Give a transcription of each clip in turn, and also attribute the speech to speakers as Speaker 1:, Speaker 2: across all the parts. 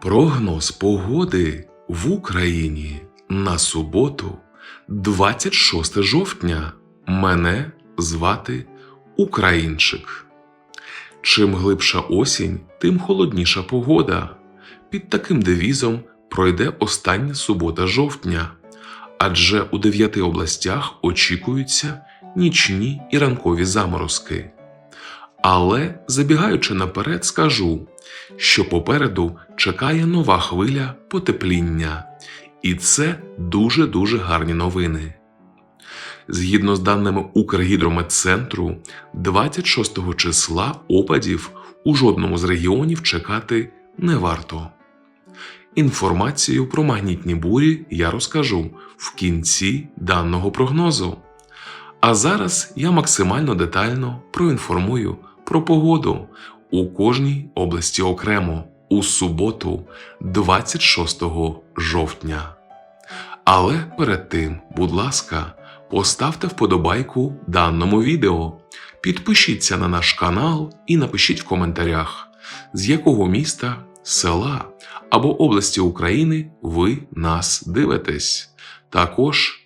Speaker 1: Прогноз погоди в Україні на суботу, 26 жовтня. Мене звати Українчик. Чим глибша осінь, тим холодніша погода. Під таким девізом пройде остання субота жовтня, адже у дев'яти областях очікуються нічні і ранкові заморозки. Але, забігаючи наперед, скажу, що попереду чекає нова хвиля потепління, і це дуже-дуже гарні новини. Згідно з даними Укргідрометцентру, 26 числа опадів у жодному з регіонів чекати не варто. Інформацію про магнітні бурі я розкажу в кінці даного прогнозу. А зараз я максимально детально проінформую про погоду у кожній області окремо у суботу, 26 жовтня. Але перед тим, будь ласка, поставте вподобайку даному відео, підпишіться на наш канал і напишіть в коментарях, з якого міста, села або області України ви нас дивитесь. Також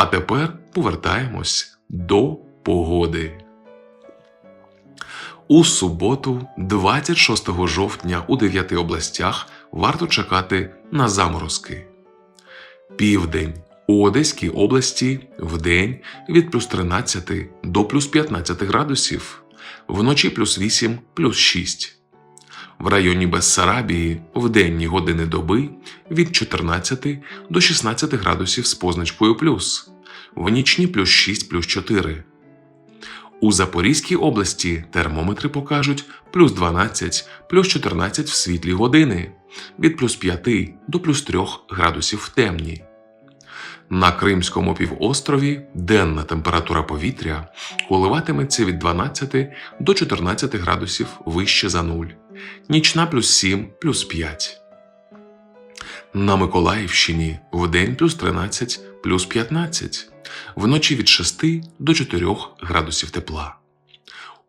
Speaker 1: А тепер повертаємось до погоди. У суботу, 26 жовтня, у 9 областях варто чекати на заморозки. Південь у Одеській області вдень від плюс 13 до плюс 15 градусів, вночі плюс 8 плюс 6. В районі Бессарабії в денні години доби від 14 до 16 градусів з позначкою плюс, в нічні плюс 6 плюс 4. У Запорізькій області термометри покажуть плюс 12 плюс 14 в світлі години, від плюс 5 до плюс 3 градусів в темні. На Кримському півострові денна температура повітря коливатиметься від 12 до 14 градусів вище за нуль, нічна плюс 7 плюс 5. На Миколаївщині вдень плюс 13 плюс 15, вночі від 6 до 4 градусів тепла.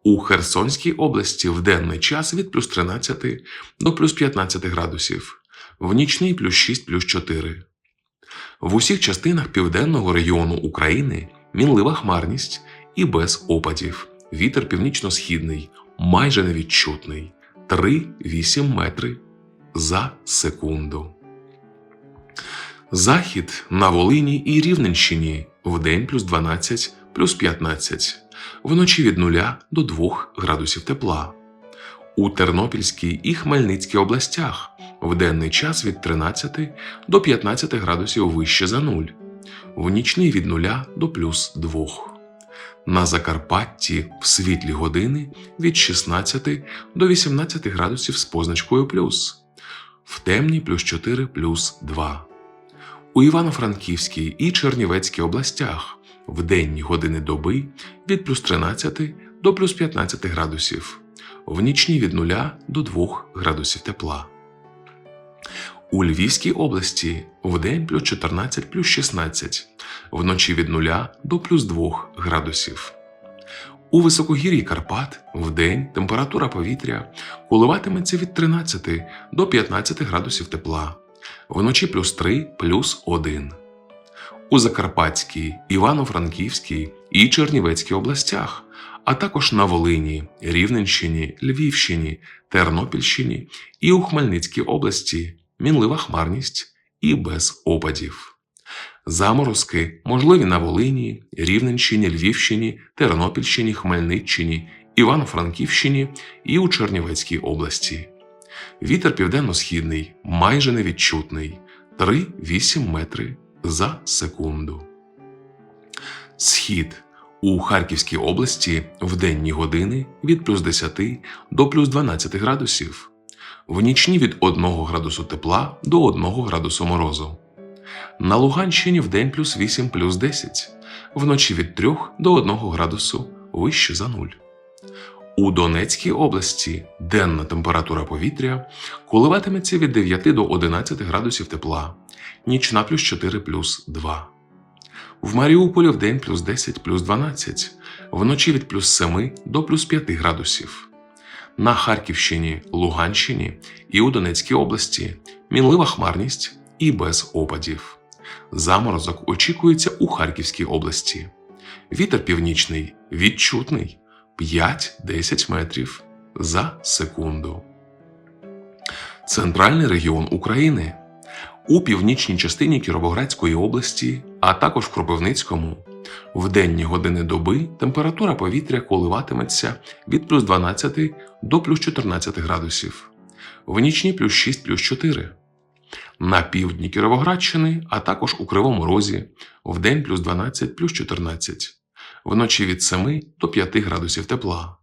Speaker 1: У Херсонській області в денний час від плюс 13 до плюс 15 градусів, в нічний плюс 6 плюс 4. В усіх частинах південного регіону України мінлива хмарність і без опадів. Вітер північно-східний, майже невідчутний 3-8 метри за секунду. Захід на Волині і Рівненщині вдень плюс 12 плюс 15, вночі від 0 до 2 градусів тепла. У Тернопільській і Хмельницькій областях в денний час від 13 до 15 градусів вище за нуль, в нічний від 0 до плюс 2. На Закарпатті в світлі години від 16 до 18 градусів з позначкою плюс, в темні плюс 4 плюс 2. У Івано-Франківській і Чернівецькій областях в денні години доби від плюс 13 до плюс 15 градусів, в нічні від 0 до 2 градусів тепла. У Львівській області в день плюс 14 плюс 16, вночі від 0 до плюс 2 градусів. У високогір'ї Карпат в день температура повітря коливатиметься від 13 до 15 градусів тепла, вночі плюс 3 плюс 1. У Закарпатській, Івано-Франківській і Чернівецькій областях, а також на Волині, Рівненщині, Львівщині, Тернопільщині і у Хмельницькій області мінлива хмарність і без опадів. Заморозки можливі на Волині, Рівненщині, Львівщині, Тернопільщині, Хмельниччині, Івано-Франківщині і у Чернівецькій області. Вітер південно-східний, майже невідчутний 3-8 метри за секунду. Схід у Харківській області в денні години від плюс 10 до плюс 12 градусів, в нічні від 1 градусу тепла до 1 градусу морозу. На Луганщині вдень плюс 8 плюс 10, вночі від 3 до 1 градусу вище за нуль. У Донецькій області денна температура повітря коливатиметься від 9 до 11 градусів тепла, нічна плюс 4 плюс 2. В Маріуполі вдень плюс 10 плюс 12, вночі від плюс 7 до плюс 5 градусів. На Харківщині, Луганщині і у Донецькій області мінлива хмарність і без опадів. Заморозок очікується у Харківській області. Вітер північний відчутний 5-10 метрів за секунду. Центральний регіон України. У північній частині Кіровоградської області, а також в Кропивницькому, в денні години доби температура повітря коливатиметься від плюс 12 до плюс 14 градусів, в нічні плюс 6 плюс 4. На півдні Кіровоградщини, а також у Кривому Розі, в день плюс 12 плюс 14, вночі від 7 до 5 градусів тепла.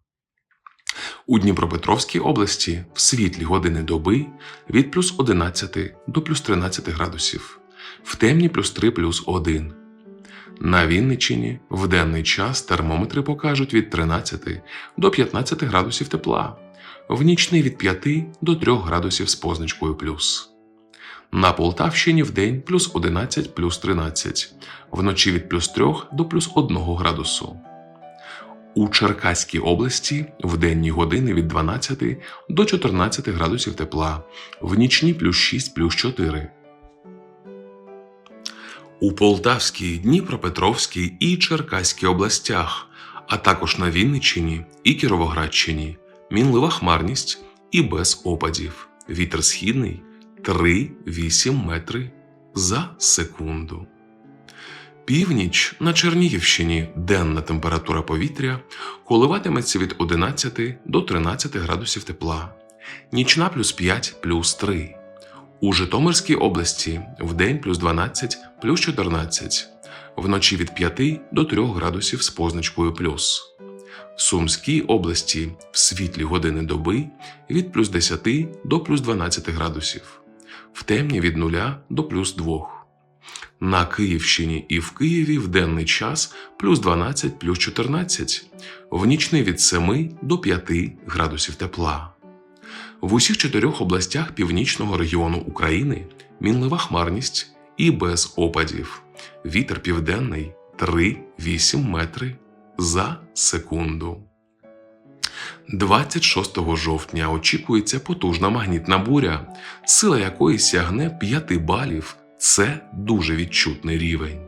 Speaker 1: У Дніпропетровській області в світлі години доби від плюс 11 до плюс 13 градусів, в темні плюс 3 плюс 1. На Вінниччині в денний час термометри покажуть від 13 до 15 градусів тепла, в нічний від 5 до 3 градусів з позначкою плюс. На Полтавщині в день плюс 11 плюс 13, вночі від плюс 3 до плюс 1 градусу. У Черкаській області в денні години від 12 до 14 градусів тепла, в нічні плюс 6 плюс 4. У Полтавській, Дніпропетровській і Черкаській областях, а також на Вінниччині і Кіровоградщині мінлива хмарність і без опадів. Вітер східний 3-8 метри за секунду. Північ на Чернігівщині денна температура повітря коливатиметься від 11 до 13 градусів тепла, нічна плюс 5 плюс 3. У Житомирській області вдень плюс 12 плюс 14, вночі від 5 до 3 градусів з позначкою плюс. В Сумській області в світлі години доби від плюс 10 до плюс 12 градусів, в темні від 0 до плюс 2. На Київщині і в Києві в денний час плюс 12 плюс 14, в нічний від 7 до 5 градусів тепла. В усіх чотирьох областях північного регіону України мінлива хмарність і без опадів. Вітер південний 3-8 метри за секунду. 26 жовтня очікується потужна магнітна буря, сила якої сягне 5 балів. Це дуже відчутний рівень.